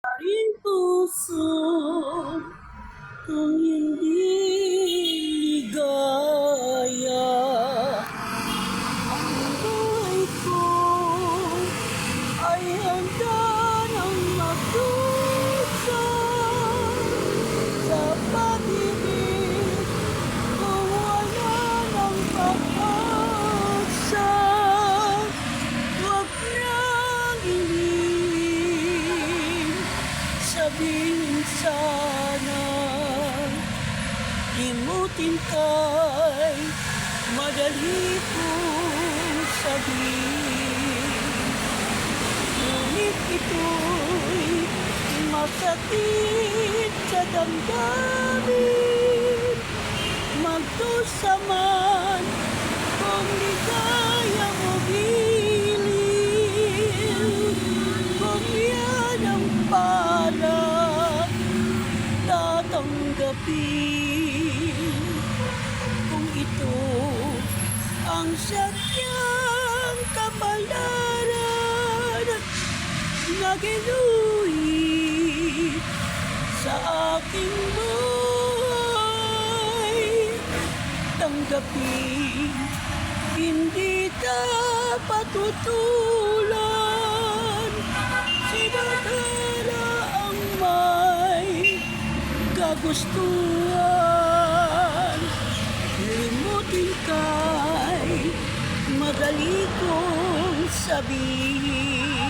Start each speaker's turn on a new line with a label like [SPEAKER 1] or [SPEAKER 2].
[SPEAKER 1] Aking puso kung hindi ligaya ang buhay ko ay handa sabihin sana Limutin kay madali kong sabihin Ngunit ito'y masakit sa damdamin. Magdusa man ang sadyang kapalaran na ginuhi sa aking buhay. Tanggapin hindi dapat tutulan. Sinadara ang may kagustuhan. Limutin kay madali kong sabihin